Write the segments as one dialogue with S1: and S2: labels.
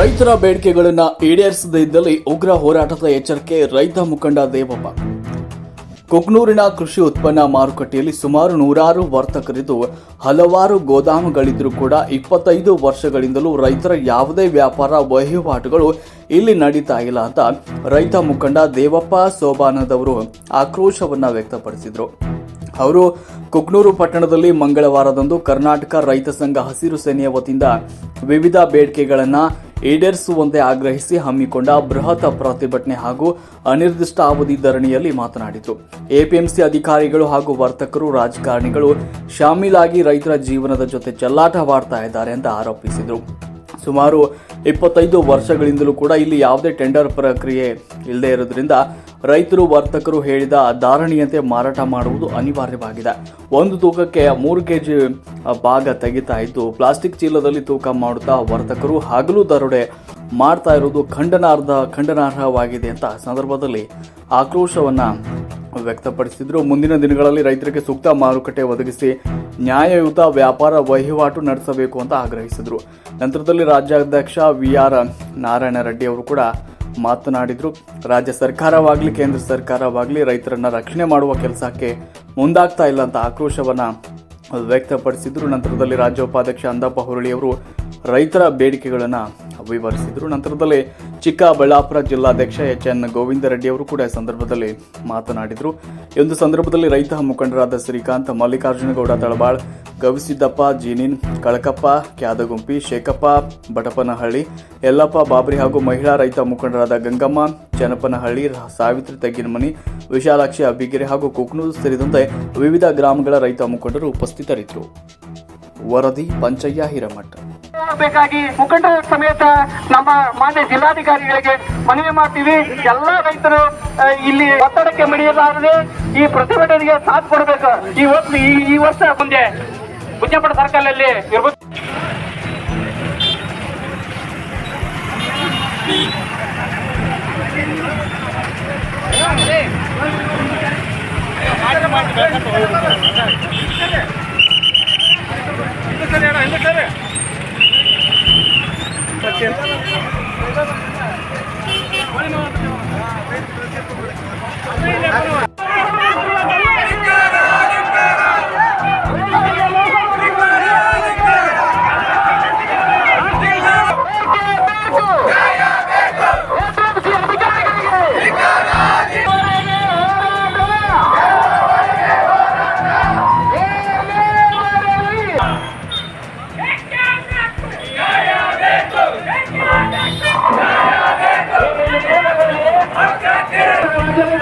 S1: ರೈತರ ಬೇಡಿಕೆಗಳನ್ನ ಈಡೇರಿಸದೇ ಇದ್ದಲ್ಲಿ ಉಗ್ರ ಹೋರಾಟದ ಎಚ್ಚರಿಕೆ ರೈತ ಮುಖಂಡ ದೇವಪ್ಪ. ಕುಕ್ನೂರಿನ ಕೃಷಿ ಉತ್ಪನ್ನ ಮಾರುಕಟ್ಟೆಯಲ್ಲಿ ಸುಮಾರು ನೂರಾರು ವರ್ತಕರಿದ್ದು, ಹಲವಾರು ಗೋದಾಮುಗಳಿದ್ರೂ ಕೂಡ ಇಪ್ಪತ್ತೈದು ವರ್ಷಗಳಿಂದಲೂ ರೈತರ ಯಾವುದೇ ವ್ಯಾಪಾರ ವಹಿವಾಟುಗಳು ಇಲ್ಲಿ ನಡೀತಾ ಇಲ್ಲ ಅಂತ ರೈತ ಮುಖಂಡ ದೇವಪ್ಪ ಸೋಬಾನದವರು ಆಕ್ರೋಶವನ್ನ ವ್ಯಕ್ತಪಡಿಸಿದರು. ಅವರು ಕುಕ್ನೂರು ಪಟ್ಟಣದಲ್ಲಿ ಮಂಗಳವಾರದಂದು ಕರ್ನಾಟಕ ರೈತ ಸಂಘ ಹಸಿರು ಸೇನೆಯ ವತಿಯಿಂದ ವಿವಿಧ ಬೇಡಿಕೆಗಳನ್ನು ಈಡೇರಿಸುವಂತೆ ಆಗ್ರಹಿಸಿ ಹಮ್ಮಿಕೊಂಡ ಬೃಹತ್ ಪ್ರತಿಭಟನೆ ಹಾಗೂ ಅನಿರ್ದಿಷ್ಟ ಅವಧಿ ಧರಣಿಯಲ್ಲಿ ಮಾತನಾಡಿದರು ಎಪಿಎಂಸಿ ಅಧಿಕಾರಿಗಳು ಹಾಗೂ ವರ್ತಕರು, ರಾಜಕಾರಣಿಗಳು ಶಾಮೀಲಾಗಿ ರೈತರ ಜೀವನದ ಜೊತೆ ಚೆಲ್ಲಾಟವಾಡ್ತಾ ಇದ್ದಾರೆ ಅಂತ ಆರೋಪಿಸಿದರು. ಸುಮಾರು ಇಪ್ಪತ್ತೈದು ವರ್ಷಗಳಿಂದಲೂ ಕೂಡ ಇಲ್ಲಿ ಯಾವುದೇ ಟೆಂಡರ್ ಪ್ರಕ್ರಿಯೆ ಇಲ್ಲದೆ ಇರೋದ್ರಿಂದ ರೈತರು, ವರ್ತಕರು ಹೇಳಿದ ಧಾರಣೆಯಂತೆ ಮಾರಾಟ ಮಾಡುವುದು ಅನಿವಾರ್ಯವಾಗಿದೆ. ಒಂದು ತೂಕಕ್ಕೆ ಮೂರು ಕೆಜಿ ಭಾಗ ತೆಗಿತಾ ಇದ್ದು, ಪ್ಲಾಸ್ಟಿಕ್ ಚೀಲದಲ್ಲಿ ತೂಕ ಮಾಡುತ್ತಾ ವರ್ತಕರು ಹಗಲು ದರೋಡೆ ಮಾಡ್ತಾ ಇರುವುದು ಖಂಡನಾರ್ಹ ಖಂಡನಾರ್ಹವಾಗಿದೆ ಅಂತ ಸಂದರ್ಭದಲ್ಲಿ ಆಕ್ರೋಶವನ್ನು ವ್ಯಕ್ತಪಡಿಸಿದ್ರು. ಮುಂದಿನ ದಿನಗಳಲ್ಲಿ ರೈತರಿಗೆ ಸೂಕ್ತ ಮಾರುಕಟ್ಟೆ ಒದಗಿಸಿ ನ್ಯಾಯಯುತ ವ್ಯಾಪಾರ ವಹಿವಾಟು ನಡೆಸಬೇಕು ಅಂತ ಆಗ್ರಹಿಸಿದರು. ನಂತರದಲ್ಲಿ ರಾಜ್ಯಾಧ್ಯಕ್ಷ ವಿ ಆರ್ ನಾರಾಯಣ ರೆಡ್ಡಿ ಅವರು ಕೂಡ ಮಾತನಾಡಿದರು. ರಾಜ್ಯ ಸರ್ಕಾರವಾಗಲಿ, ಕೇಂದ್ರ ಸರ್ಕಾರವಾಗಲಿ ರೈತರನ್ನ ರಕ್ಷಣೆ ಮಾಡುವ ಕೆಲಸಕ್ಕೆ ಮುಂದಾಗ್ತಾ ಇಲ್ಲ ಅಂತ ಆಕ್ರೋಶವನ್ನ ವ್ಯಕ್ತಪಡಿಸಿದ್ರು. ನಂತರದಲ್ಲಿ ರಾಜ್ಯ ಉಪಾಧ್ಯಕ್ಷ ಅಂದಪ್ಪ ಹುರುಳಿ ಅವರು ರೈತರ ಬೇಡಿಕೆಗಳನ್ನು ವಿವರಿಸಿದರು. ನಂತರದಲ್ಲಿ ಚಿಕ್ಕಬಳ್ಳಾಪುರ ಜಿಲ್ಲಾಧ್ಯಕ್ಷ ಎಚ್ ಎನ್ ಗೋವಿಂದ ರೆಡ್ಡಿ ಅವರು ಕೂಡ ಈ ಸಂದರ್ಭದಲ್ಲಿ ಮಾತನಾಡಿದರು. ಈ ಒಂದು ಸಂದರ್ಭದಲ್ಲಿ ರೈತ ಮುಖಂಡರಾದ ಶ್ರೀಕಾಂತ್ ಮಲ್ಲಿಕಾರ್ಜುನಗೌಡ ತಳಬಾಳ್ ಗವಿಸಿದ್ದಪ್ಪ, ಜೀನಿನ್, ಕಳಕಪ್ಪ, ಕ್ಯಾದಗುಂಪಿ, ಶೇಖಪ್ಪ ಬಟಪನಹಳ್ಳಿ ಯಲ್ಲಪ್ಪ ಬಾಬ್ರಿ ಹಾಗೂ ಮಹಿಳಾ ರೈತ ಮುಖಂಡರಾದ ಗಂಗಮ್ಮ ಚನಪನಹಳ್ಳಿ ಸಾವಿತ್ರಿ ತೆಗ್ಗಿನಮನಿ, ವಿಶಾಲಾಕ್ಷಿ ಅಬ್ಬಿಗೆರೆ ಹಾಗೂ ಕುಕ್ನೂರು ಸೇರಿದಂತೆ ವಿವಿಧ ಗ್ರಾಮಗಳ ರೈತ ಮುಖಂಡರು ಉಪಸ್ಥಿತರಿದ್ದರು. ವರದಿ ಪಂಚಯ್ಯ ಹಿರೇಮಠ.
S2: ಬೇಕಾಗಿ ಮುಖಂಡರ ಸಮೇತ ನಮ್ಮ ಮಾನ್ಯ ಜಿಲ್ಲಾಧಿಕಾರಿಗಳಿಗೆ ಮನವಿ ಮಾಡ್ತೀವಿ. ಎಲ್ಲಾ ರೈತರು ಇಲ್ಲಿ ಒತ್ತಡಕ್ಕೆ ಮಿಡಿಯಲಾರದೆ ಈ ಪ್ರತಿಭಟನೆಗೆ ಸಾಥ್ ಕೊಡಬೇಕು. ಈ ವರ್ಷ, ಈ- ವರ್ಷ ಮುಂದೆ ಬುಜ್ಜಪಡ ಸರ್ಕಲ್ ಅಲ್ಲಿ ಇರ್ಬೋದು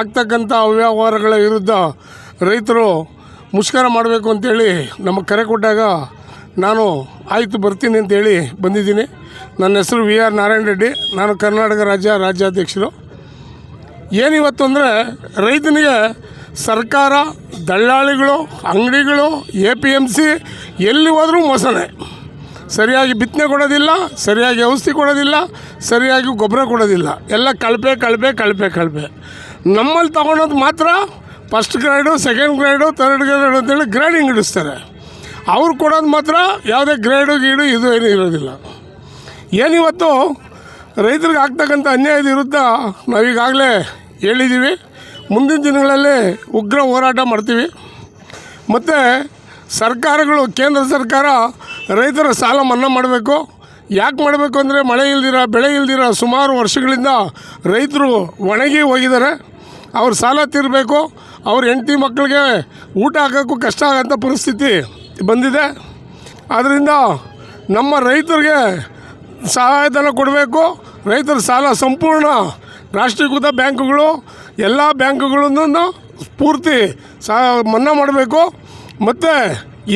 S3: ಆಗ್ತಕ್ಕಂಥ ಅವ್ಯವಹಾರಗಳ ವಿರುದ್ಧ ರೈತರು ಮುಷ್ಕರ ಮಾಡಬೇಕು ಅಂತೇಳಿ ನಮಗೆ ಕರೆ ಕೊಟ್ಟಾಗ ನಾನು ಆಯಿತು ಬರ್ತೀನಿ ಅಂತೇಳಿ ಬಂದಿದ್ದೀನಿ. ನನ್ನ ಹೆಸರು ವಿ ಆರ್ ನಾರಾಯಣ ರೆಡ್ಡಿ. ನಾನು ಕರ್ನಾಟಕ ರಾಜ್ಯ ರಾಜ್ಯಾಧ್ಯಕ್ಷರು. ಏನಿವತ್ತು ಅಂದರೆ ರೈತನಿಗೆ ಸರ್ಕಾರ ದಳ್ಳಾಳಿಗಳು ಅಂಗಡಿಗಳು, ಎ ಪಿ ಎಂ ಸಿ ಎಲ್ಲಿ ಹೋದರೂ ಮೋಸನೇ. ಸರಿಯಾಗಿ ಬಿತ್ತನೆ ಕೊಡೋದಿಲ್ಲ, ಸರಿಯಾಗಿ ಔಷಧಿ ಕೊಡೋದಿಲ್ಲ, ಸರಿಯಾಗಿ ಗೊಬ್ಬರ ಕೊಡೋದಿಲ್ಲ. ಎಲ್ಲ ಕಳಪೆ ಕಳಪೆ ಕಳಪೆ ಕಳಪೆ. ನಮ್ಮಲ್ಲಿ ತೊಗೊಳೋದು ಮಾತ್ರ first grade second grade third grade ಅಂತೇಳಿ ಗ್ರೇಡಿಂಗ್ ಇಡಿಸ್ತಾರೆ. ಅವ್ರು ಕೊಡೋದು ಮಾತ್ರ ಯಾವುದೇ ಗ್ರೇಡು ಗೀಡು ಇದು ಏನೂ ಇರೋದಿಲ್ಲ. ಏನಿವತ್ತು ರೈತರಿಗೆ ಆಗ್ತಕ್ಕಂಥ ಅನ್ಯಾಯದ ವಿರುದ್ಧ ನಾವೀಗಾಗಲೇ ಹೇಳಿದ್ದೀವಿ ಮುಂದಿನ ದಿನಗಳಲ್ಲಿ ಉಗ್ರ ಹೋರಾಟ ಮಾಡ್ತೀವಿ. ಮತ್ತು ಸರ್ಕಾರಗಳು, ಕೇಂದ್ರ ಸರ್ಕಾರ ರೈತರ ಸಾಲ ಮನ್ನಾ ಮಾಡಬೇಕು. ಯಾಕೆ ಮಾಡಬೇಕು ಅಂದರೆ ಮಳೆ ಇಲ್ದಿರ, ಬೆಳೆ ಇಲ್ದಿರ ಸುಮಾರು ವರ್ಷಗಳಿಂದ ರೈತರು ಒಣಗಿ ಹೋಗಿದ್ದಾರೆ. ಅವ್ರ ಸಾಲ ತೀರಬೇಕು, ಅವ್ರ ಹೆಂಡತಿ ಮಕ್ಕಳಿಗೆ ಊಟ ಹಾಕೋಕ್ಕೂ ಕಷ್ಟ ಆಗೋಂಥ ಪರಿಸ್ಥಿತಿ ಬಂದಿದೆ. ಆದ್ದರಿಂದ ನಮ್ಮ ರೈತರಿಗೆ ಸಹಾಯಧನ ಕೊಡಬೇಕು. ರೈತರ ಸಾಲ ಸಂಪೂರ್ಣ ರಾಷ್ಟ್ರೀಕೃತ ಬ್ಯಾಂಕುಗಳು, ಎಲ್ಲ ಬ್ಯಾಂಕುಗಳನ್ನು ಪೂರ್ತಿ ಸಹ ಮನ್ನಾ ಮಾಡಬೇಕು. ಮತ್ತು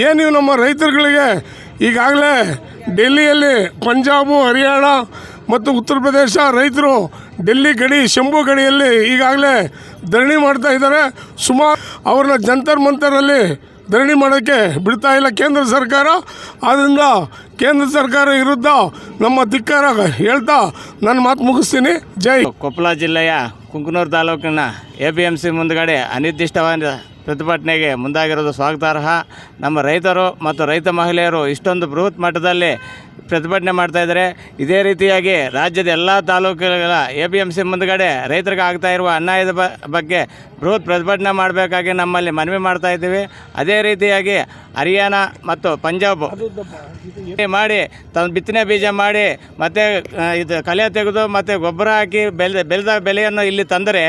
S3: ಏನು ನಮ್ಮ ರೈತರುಗಳಿಗೆ ಈಗಾಗಲೇ ಡೆಲ್ಲಿಯಲ್ಲಿ ಪಂಜಾಬು, ಹರಿಯಾಣ ಮತ್ತು ಉತ್ತರ ಪ್ರದೇಶ ರೈತರು ಡೆಲ್ಲಿ ಗಡಿ, ಶಂಭು ಗಡಿಯಲ್ಲಿ ಈಗಾಗಲೇ ಧರಣಿ ಮಾಡ್ತಾ ಇದ್ದಾರೆ. ಸುಮಾರು ಅವ್ರನ್ನ ಜಂತರ್ ಮಂತರಲ್ಲಿ ಧರಣಿ ಮಾಡೋಕ್ಕೆ ಬಿಡ್ತಾ ಇಲ್ಲ ಕೇಂದ್ರ ಸರ್ಕಾರ. ಆದ್ದರಿಂದ ಕೇಂದ್ರ ಸರ್ಕಾರ ವಿರುದ್ಧ ನಮ್ಮ ಧಿಕ್ಕಾರ ಹೇಳ್ತಾ ನನ್ನ ಮಾತು ಮುಗಿಸ್ತೀನಿ. ಜೈ
S4: ಕೊಪ್ಪಳ ಜಿಲ್ಲೆಯ ಕುಂಕನೂರು ತಾಲೂಕಿನ ಎ ಪಿ ಎಂ ಸಿ ಮುಂದಗಡೆ ಅನಿರ್ದಿಷ್ಟವಾದ ಪ್ರತಿಭಟನೆಗೆ ಮುಂದಾಗಿರೋದು ಸ್ವಾಗತಾರ್ಹ. ನಮ್ಮ ರೈತರು ಮತ್ತು ರೈತ ಮಹಿಳೆಯರು ಇಷ್ಟೊಂದು ಬೃಹತ್ ಮಟ್ಟದಲ್ಲಿ ಪ್ರತಿಭಟನೆ ಮಾಡ್ತಾಯಿದ್ದಾರೆ ಇದೇ ರೀತಿಯಾಗಿ ರಾಜ್ಯದ ಎಲ್ಲ ತಾಲೂಕುಗಳ ಎ ಪಿ ಎಂ ಸಿ ಮುಂದುಗಡೆ ರೈತರಿಗೆ ಆಗ್ತಾ ಇರುವ ಅನ್ಯಾಯದ ಬಗ್ಗೆ ಬೃಹತ್ ಪ್ರತಿಭಟನೆ ಮಾಡಬೇಕಾಗಿ ನಮ್ಮಲ್ಲಿ ಮನವಿ ಮಾಡ್ತಾ ಇದ್ದೀವಿ. ಅದೇ ರೀತಿಯಾಗಿ ಹರಿಯಾಣ ಮತ್ತು ಪಂಜಾಬ್ ಮಾಡಿ ತನ್ನ ಬಿತ್ತನೆ ಬೀಜ ಮಾಡಿ, ಮತ್ತು ಇದು ಕಲೆ ತೆಗೆದು ಮತ್ತು ಗೊಬ್ಬರ ಹಾಕಿ ಬೆಳೆದ ಬೆಳೆದ ಬೆಲೆಯನ್ನು ಇಲ್ಲಿ ತಂದರೆ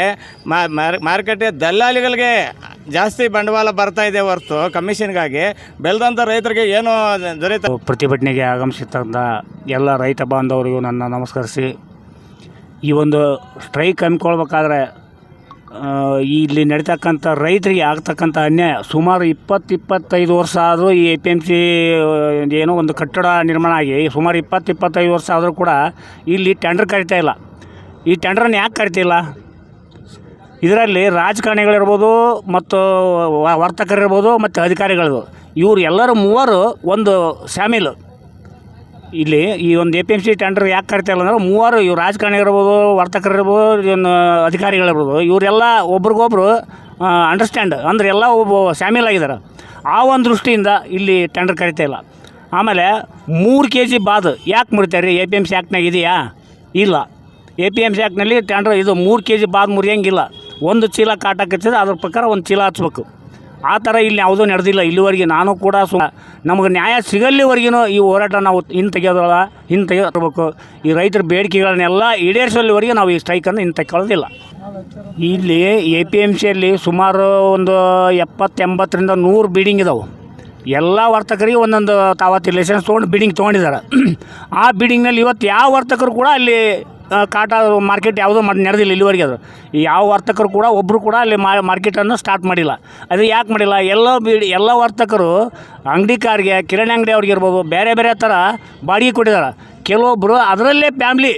S4: ಮಾರುಕಟ್ಟೆ ದಲ್ಲಾಳಿಗಳಿಗೆ ಜಾಸ್ತಿ ಬಂಡವಾಳ ಬರ್ತಾ ಇದೆ ಹೊರತು ಕಮಿಷನ್ಗಾಗಿ. ಬೆಳೆದಂಥ ರೈತರಿಗೆ ಏನು ದೊರೆಯುತ್ತೆ
S5: ಪ್ರತಿಭಟನೆಗೆ ಆಗಮಿಸಿದ್ದ ಎಲ್ಲ ರೈತ ಬಾಂಧವರಿಗೂ ನನ್ನ ನಮಸ್ಕರಿಸಿ. ಈ ಒಂದು ಸ್ಟ್ರೈಕ್ ಹಮ್ಮಿಕೊಳ್ಬೇಕಾದ್ರೆ ಇಲ್ಲಿ ನಡೀತಕ್ಕಂಥ ರೈತರಿಗೆ ಆಗ್ತಕ್ಕಂಥ ಅನ್ಯಾಯ. ಸುಮಾರು ಇಪ್ಪತ್ತು ಇಪ್ಪತ್ತೈದು ವರ್ಷ ಆದರೂ ಈ ಎ ಪಿ ಎಂ ಸಿ ಏನೋ ಒಂದು ಕಟ್ಟಡ ನಿರ್ಮಾಣ ಆಗಿ ಸುಮಾರು ಇಪ್ಪತ್ತು ಇಪ್ಪತ್ತೈದು ವರ್ಷ ಆದರೂ ಕೂಡ ಇಲ್ಲಿ ಟೆಂಡರ್ ಕರಿತಾ ಇಲ್ಲ. ಈ ಟೆಂಡರನ್ನು ಯಾಕೆ ಕರಿತಿಲ್ಲ? ಇದರಲ್ಲಿ ರಾಜಕಾರಣಿಗಳಿರ್ಬೋದು ಮತ್ತು ವರ್ತಕರಿರ್ಬೋದು ಮತ್ತು ಅಧಿಕಾರಿಗಳು ಇವರು ಎಲ್ಲರೂ ಮೂವರು ಒಂದು ಶಾಮೀಲು ಇಲ್ಲಿ ಈ ಒಂದು A P M C tender ಯಾಕೆ ಕರಿತಾ ಇಲ್ಲ ಅಂದ್ರೆ ಮೂವರು ಇವ್ರು ರಾಜಕಾರಣಿಗಳಿರ್ಬೋದು, ವರ್ತಕರಿರ್ಬೋದು ಇನ್ನು ಅಧಿಕಾರಿಗಳಿರ್ಬೋದು. ಇವರೆಲ್ಲ ಒಬ್ರಿಗೊಬ್ರು ಅಂಡರ್ಸ್ಟ್ಯಾಂಡ್ ಅಂದ್ರೆ ಎಲ್ಲ ಒಬ್ಬ ಶಾಮೀಲಾಗಿದ್ದಾರೆ ಆ ಒಂದು ದೃಷ್ಟಿಯಿಂದ ಇಲ್ಲಿ ಟೆಂಡರ್ ಕರಿತಾ ಇಲ್ಲ. ಆಮೇಲೆ ಮೂರು ಕೆ ಜಿ ಬಾದ್ ಯಾಕೆ ಮುರಿತಾರೆ ರೀ ಎ ಪಿ ಎಂ ಸಿ ಆ್ಯಕ್ಟ್ನಾಗ ಇದೆಯಾ? ಇಲ್ಲ. ಎ ಪಿ ಎಂ ಸಿ ಆ್ಯಕ್ಟ್ನಲ್ಲಿ ಟೆಂಡರ್ ಇದು ಮೂರು ಕೆ ಜಿ ಬಾದ್ ಮುರಿಯಂಗಿಲ್ಲ. ಒಂದು ಚೀಲ ಕಾಟಕ್ಕೆ ಅದ್ರ ಪ್ರಕಾರ ಒಂದು ಚೀಲ ಹಚ್ಬೇಕು. ಆ ಥರ ಇಲ್ಲಿ ಯಾವುದೂ ನಡೆದಿಲ್ಲ. ಇಲ್ಲಿವರೆಗೆ ನಾನು ಕೂಡ ಸು ನಮಗೆ ನ್ಯಾಯ ಸಿಗಲ್ಲಿವರೆಗೂ ಈ ಹೋರಾಟ ನಾವು ಹಿಂದೆ ತೆಗೆಯೋದಲ್ಲ ಹಿಂದೆ ತೆಗೆದಿರ್ಬೇಕು ಈ ರೈತರ ಬೇಡಿಕೆಗಳನ್ನೆಲ್ಲ ಈಡೇರಿಸೋಲ್ಲಿವರೆಗೆ ನಾವು ಈ ಸ್ಟ್ರೈಕನ್ನು ಹಿಂದೆ ತೆಕ್ಕೊಳ್ಳೋದಿಲ್ಲ ಇಲ್ಲಿ ಎ ಪಿ ಎಂ ಸಿಯಲ್ಲಿ ಸುಮಾರು ಒಂದು ಎಪ್ಪತ್ತೆಂಬತ್ತರಿಂದ ನೂರು ಬೀಡಿಂಗ್ ಇದಾವೆ. ಎಲ್ಲ ವರ್ತಕರಿಗೆ ಒಂದೊಂದು ತಾವತ್ತಿ ಲೈಸೆನ್ಸ್ ತೊಗೊಂಡು ಬೀಡಿಂಗ್ ತೊಗೊಂಡಿದ್ದಾರೆ. ಆ ಬಿಲ್ಡಿಂಗ್ನಲ್ಲಿ ಇವತ್ತು ಯಾವ ವರ್ತಕರು ಕೂಡ ಅಲ್ಲಿ ಕಾಟ ಮಾರ್ಕೆಟ್ ಯಾವುದೂ ಮಾಡಿ, ನಡೆದಿಲ್ಲ ಇಲ್ಲಿವರೆಗೆ ಅದು. ಯಾವ ವರ್ತಕರು ಕೂಡ ಒಬ್ಬರು ಕೂಡ ಅಲ್ಲಿ ಮಾರ್ಕೆಟನ್ನು ಸ್ಟಾರ್ಟ್ ಮಾಡಿಲ್ಲ. ಅದು ಯಾಕೆ ಮಾಡಿಲ್ಲ? ಎಲ್ಲ ಬೀಡಿ ಎಲ್ಲ ವರ್ತಕರು ಅಂಗಡಿಕಾರಿಗೆ ಕಿರಾಣಿ ಅಂಗಡಿ ಅವ್ರಿಗೆ ಇರ್ಬೋದು, ಬೇರೆ ಬೇರೆ ಥರ ಬಾಡಿಗೆ ಕೊಟ್ಟಿದ್ದಾರೆ. ಕೆಲವೊಬ್ಬರು ಅದರಲ್ಲೇ ಫ್ಯಾಮ್ಲಿ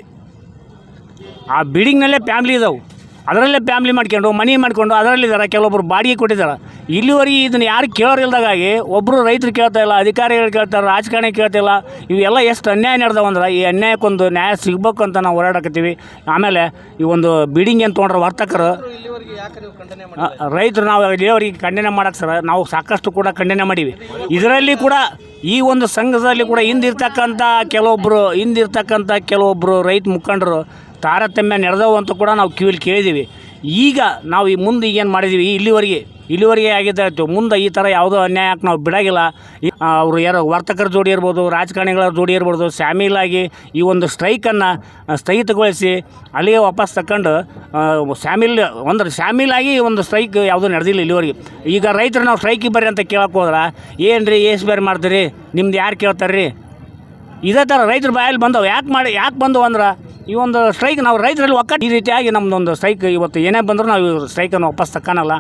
S5: ಆ ಬಿಲ್ಡಿಂಗ್ನಲ್ಲೇ ಫ್ಯಾಮ್ಲಿ ಇದಾವೆ. ಅದರಲ್ಲೇ ಫ್ಯಾಮ್ಲಿ ಮಾಡ್ಕೊಂಡು, ಮನೆ ಮಾಡ್ಕೊಂಡು ಅದರಲ್ಲಿದ್ದಾರೆ ಕೆಲವೊಬ್ಬರು ಬಾಡಿಗೆ ಕೊಟ್ಟಿದ್ದಾರೆ. ಇಲ್ಲಿವರೆಗೆ ಇದನ್ನು ಯಾರು ಕೇಳೋರಿಲ್ದಾಗಾಗಿ ಒಬ್ಬರು ರೈತರು ಕೇಳ್ತಾ ಇಲ್ಲ, ಅಧಿಕಾರಿಗಳು ಕೇಳ್ತಾರೆ ರಾಜಕಾರಣಿ ಕೇಳ್ತಾ ಇಲ್ಲ. ಇವೆಲ್ಲ ಎಷ್ಟು ಅನ್ಯಾಯ ನಡೆದವು ಅಂದ್ರೆ ಈ ಅನ್ಯಾಯಕ್ಕೊಂದು ನ್ಯಾಯ ಸಿಗ್ಬೇಕು ಅಂತ ನಾವು ಹೋರಾಡಕತ್ತೀವಿ. ಆಮೇಲೆ ಈ ಒಂದು ಬಿಲ್ಡಿಂಗ್ ಏನು ತೊಗೊಂಡ್ರೆ ವರ್ತಕರು ರೈತರು ನಾವು ಇಲ್ಲಿವರೆಗೆ ಖಂಡನೆ ಮಾಡಕ್ಕೆ ಸರ್, ನಾವು ಸಾಕಷ್ಟು ಕೂಡ ಖಂಡನೆ ಮಾಡೀವಿ. ಇದರಲ್ಲಿ ಕೂಡ ಈ ಒಂದು ಸಂಘದಲ್ಲಿ ಕೂಡ ಹಿಂದಿರ್ತಕ್ಕಂಥ ಕೆಲವೊಬ್ಬರು ಹಿಂದಿರ್ತಕ್ಕಂಥ ಕೆಲವೊಬ್ಬರು ರೈತ ಮುಖಂಡರು ತಾರತಮ್ಯ ನಡೆದವು ಅಂತ ಕೂಡ ನಾವು ಕಿವಿಲಿ ಕೇಳಿದ್ದೀವಿ. ಈಗ ನಾವು ಈ ಮುಂದೆ ಈಗೇನು ಮಾಡಿದ್ದೀವಿ? ಇಲ್ಲಿವರೆಗೆ ಇಲ್ಲಿವರೆಗೆ ಆಗಿದ್ದಾಯ್ತು ಮುಂದೆ ಈ ಥರ ಯಾವುದೋ ಅನ್ಯಾಯಕ್ಕೆ ನಾವು ಬಿಡೋಗಿಲ್ಲ. ಅವರು ಯಾರೋ ವರ್ತಕರ ಜೋಡಿ ಇರ್ಬೋದು, ರಾಜಕಾರಣಿಗಳ ಜೋಡಿ ಇರ್ಬೋದು ಶಾಮೀಲಾಗಿ ಈ ಒಂದು ಸ್ಟ್ರೈಕನ್ನು ಸ್ಥಗಿತಗೊಳಿಸಿ ಅಲ್ಲಿಗೆ ವಾಪಸ್ ತಗೊಂಡು ಶಾಮೀಲ್ ಅಂದ್ರೆ ಈ ಒಂದು ಸ್ಟ್ರೈಕ್ ಯಾವುದೂ ನಡೆದಿಲ್ಲ ಇಲ್ಲಿವರೆಗೆ. ಈಗ ರೈತರು ನಾವು ಸ್ಟ್ರೈಕಿಗೆ ಬರ್ರಿ ಅಂತ ಕೇಳಕ್ಕೆ ಹೋದ್ರೆ ಏನು ರೀ ಏಸ್ ಬೇರೆ ಮಾಡ್ತೀರಿ? ನಿಮ್ದು ಯಾರು ಕೇಳ್ತಾರೆ ರೀ ಇದೇ ಥರ ರೈತರ ಬಾಯಲ್ಲಿ ಬಂದವು. ಯಾಕೆ ಮಾಡಿ ಯಾಕೆ ಬಂದವು ಅಂದ್ರೆ ಈ ಒಂದು ಸ್ಟ್ರೈಕ್ ನಾವು ರೈತರಲ್ಲಿ ಒಕ್ಕಟ್ಟು ಈ ರೀತಿಯಾಗಿ ನಮ್ಮದೊಂದು ಸ್ಟ್ರೈಕ್ ಇವತ್ತು ಏನೇ ಬಂದರೂ ನಾವು ಸ್ಟ್ರೈಕನ್ನು ವಾಪಸ್ ತಕ್ಕನಲ್ಲ.